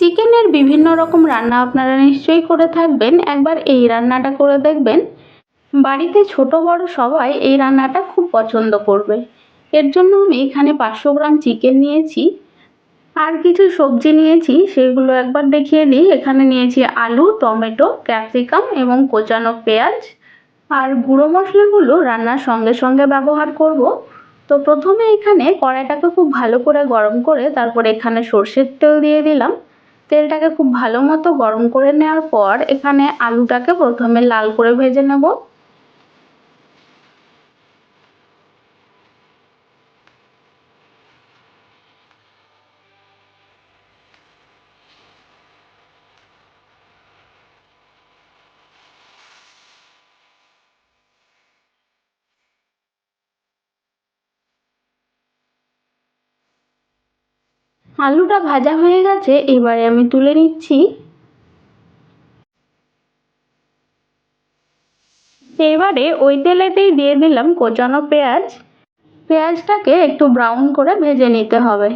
চিকেনের বিভিন্ন রকম রান্না আপনারা নিশ্চয়ই করে থাকবেন। একবার এই রান্নাটা করে দেখবেন। বাড়িতে ছোট বড় সবাই এই রান্নাটা খুব পছন্দ করবে। এর জন্য আমি এখানে পাঁচশো গ্রাম চিকেন নিয়েছি। আর কিছু সবজি নিয়েছি, সেগুলো একবার দেখিয়ে দিই। এখানে নিয়েছি আলু, টমেটো, ক্যাপসিকাম এবং কোচানো পেঁয়াজ। আর গুঁড়ো মশলাগুলো রান্নার সঙ্গে সঙ্গে ব্যবহার করব। তো প্রথমে এখানে কড়াইটাকে খুব ভালো করে গরম করে তারপর এখানে সর্ষের তেল দিয়ে দিলাম। তেলটাকে খুব ভালো মতো গরম করে নেওয়ার পর এখানে আলুটাকে প্রথমে লাল করে ভেজে নেব। আলুটা ভাজা হয়ে গেছে, এবারে আমি তুলে নিচ্ছি। এবারে ওই তেলেতেই দিয়ে দিলাম কোচানো পেঁয়াজ। পেঁয়াজটাকে একটু ব্রাউন করে ভেজে নিতে হবে।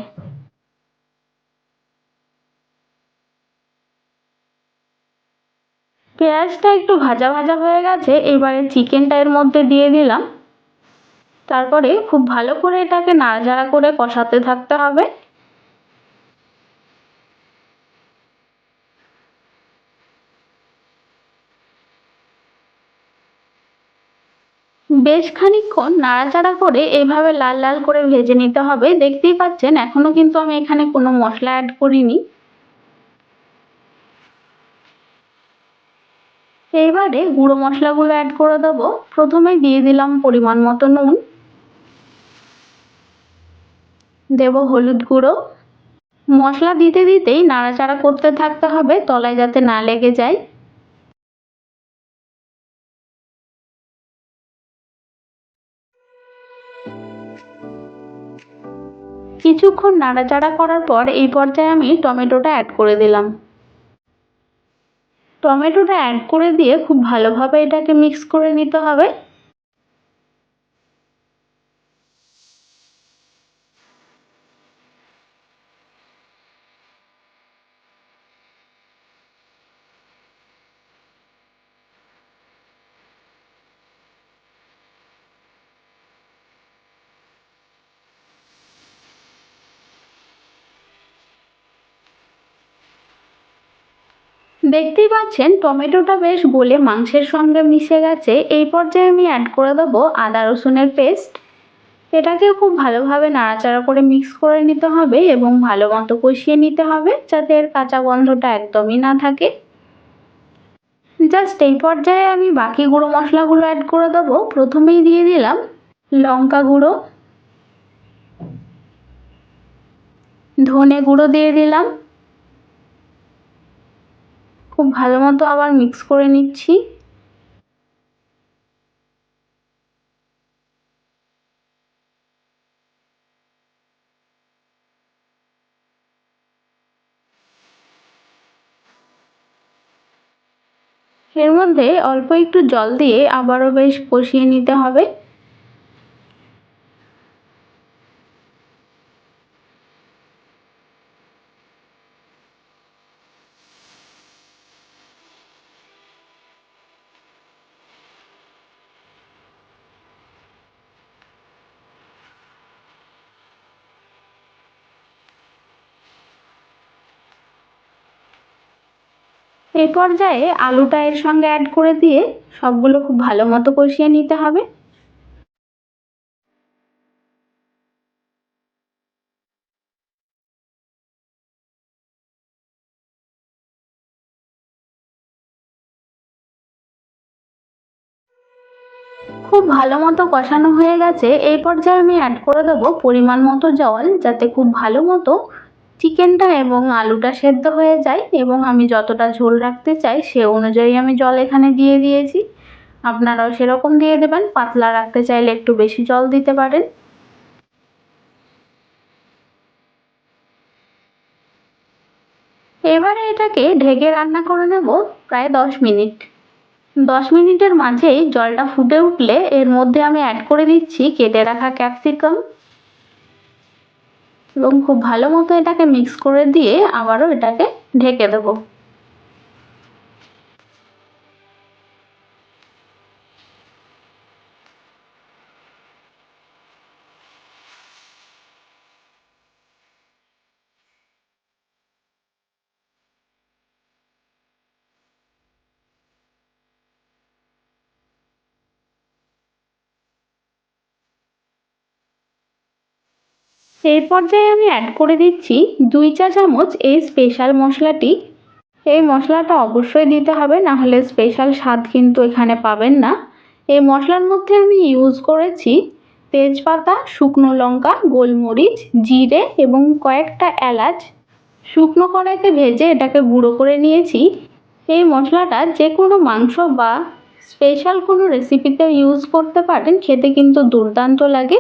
পেঁয়াজটা একটু ভাজা ভাজা হয়ে গেছে, এবারে চিকেনটা এর মধ্যে দিয়ে দিলাম। তারপরে খুব ভালো করে এটাকে নাড়াচাড়া করে কষাতে থাকতে হবে। বেশ খানিকক্ষণ নাড়াচাড়া করে এভাবে লাল লাল করে ভেজে নিতে হবে। দেখতেই পাচ্ছেন এখনও কিন্তু আমি এখানে কোনো মশলা অ্যাড করিনি। এইবারে গুঁড়ো মশলাগুলো অ্যাড করে দেবো। প্রথমে দিয়ে দিলাম পরিমাণ মতো নুন। দেব হলুদ গুঁড়ো। মশলা দিতে দিতেই নাড়াচাড়া করতে থাকতে হবে, তলায় যাতে না লেগে যায়। কিছুক্ষণ নাড়াচাড়া করার পর এই পর্যায়ে আমি টমেটোটা অ্যাড করে দিলাম। টমেটোটা অ্যাড করে দিয়ে খুব ভালোভাবে এটাকে মিক্স করে নিতে হবে। দেখতেই পাচ্ছেন, টমেটোটা বেশ গলে মাংসের সঙ্গে মিশে গেছে। এই পর্যায়ে আমি অ্যাড করে দেবো আদা রসুনের পেস্ট এটাকে খুব ভালোভাবে নাড়াচাড়া করে মিক্স করে নিতে হবে এবং ভালো মতো কষিয়ে নিতে হবে যাতে এর কাঁচা গন্ধটা একদমই না থাকে। জাস্ট এই পর্যায়ে আমি বাকি গুঁড়ো মশলাগুলো অ্যাড করে দেবো। প্রথমেই দিয়ে দিলাম লঙ্কা গুঁড়ো। ধনে গুঁড়ো দিয়ে দিলাম। খুব ভালো মতো আবার মিক্স করে নিচ্ছি। এর মধ্যে অল্প একটু জল দিয়ে আবারও বেশ কষিয়ে নিতে হবে। এই পর্যায়ে আলুটা এর সঙ্গে অ্যাড করে দিয়ে সবগুলো খুব ভালো মতো কষিয়ে নিতে হবে। খুব ভালো মতো কষানো হয়ে গেছে। এই পর্যায়ে আমি অ্যাড করে দেবো পরিমাণ মতো জল, যাতে খুব ভালো মতো চিকেনটা এবং আলুটা সেদ্ধ হয়ে যায় এবং আমি যতটা ঝোল রাখতে চাই সে অনুযায়ী আমি জল এখানে দিয়ে দিয়েছি। আপনারাও সেরকম দিয়ে দেবেন, পাতলা রাখতে চাইলে একটু বেশি জল দিতে পারেন। এবারে এটাকে ঢেকে রান্না করে নেব প্রায় দশ মিনিট। দশ মিনিটের মাঝেই জলটা ফুটে উঠলে এর মধ্যে আমি অ্যাড করে দিচ্ছি কেটে রাখা ক্যাপসিকাম এবং খুব ভালো মতো এটাকে মিক্স করে দিয়ে আবারও এটাকে ঢেকে দেবো। এই পর্যায়ে আমি অ্যাড করে দিচ্ছি দুই চা চামচ এই স্পেশাল মশলাটি। এই মশলাটা অবশ্যই দিতে হবে, না হলে স্পেশাল স্বাদ কিন্তু এখানে পাবেন না। এই মশলার মধ্যে আমি ইউজ করেছি তেজপাতা, শুকনো লঙ্কা, গোলমরিচ, জিরে এবং কয়েকটা এলাচ। শুকনো কড়াইতে ভেজে এটাকে গুঁড়ো করে নিয়েছি। এই মশলাটা যে কোনো মাংস বা স্পেশাল কোনো রেসিপিতে ইউজ করতে পারেন, খেতে কিন্তু দুর্দান্ত লাগে।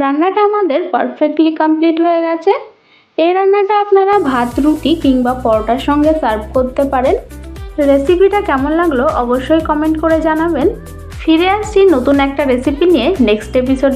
রান্নাটা আমাদের পারফেক্টলি কমপ্লিট হয়ে গেছে। এই রান্নাটা আপনারা ভাত, রুটি কিংবা পরোটার সঙ্গে সার্ভ করতে পারেন। রেসিপিটা কেমন লাগল অবশ্যই কমেন্ট করে জানাবেন। ফিরে আসছি নতুন একটা রেসিপি নিয়ে নেক্সট এপিসোডে